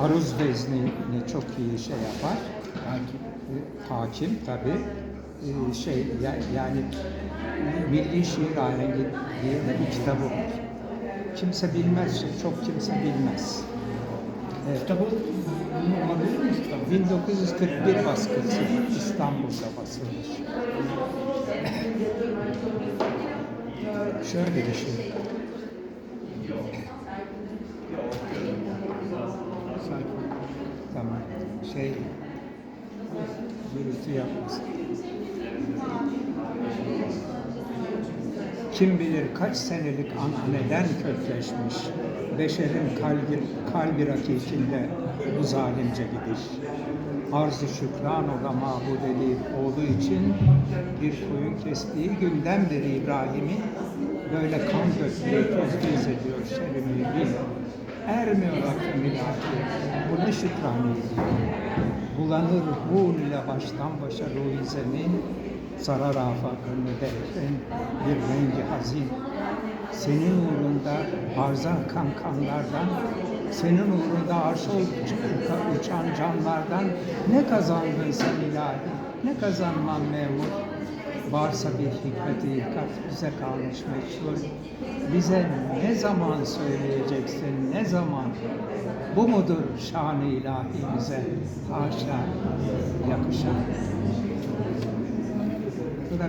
Aruz veznini çok iyi şey yapar. Hakim. E, Hakim tabi. şey ya- yani Milli Şiir Ahengi diye de bir kitabı var. Kimse bilmez, çok kimse bilmez. Evet. Kitabı bunu olabilir miyiz kitabı? 1941 baskısı İstanbul'da basılmış. Şöyle düşün. Sakin. Tamam. Şey gürültü yapmasın. Kim bilir kaç senelik ananeden kökleşmiş beşerin kalbi, kalbi rakikinde bu zalimce gidiş. Arz-ı şükran ola mabud edip oğlu için bir koyun kestiği günden beri İbrahim'in böyle kan dökmeyi tezgiz ediyor şerimi. Ermiyor aklım ilahi. Bu ne şükrani diyor. Bulanır hul ile baştan başa ruh zemin, sarar afakını derken bir rengi hazin. Senin uğrunda arza akan kanlardan, senin uğrunda arşa uç- uçan canlardan ne kazandın sen ilahi, ne kazanman memur. Varsa bir hikmet-i ilkat bize kalmış meçhul. Bize ne zaman söyleyeceksin, ne zaman? Bu mudur şan-ı ilahimize haşa yakışan?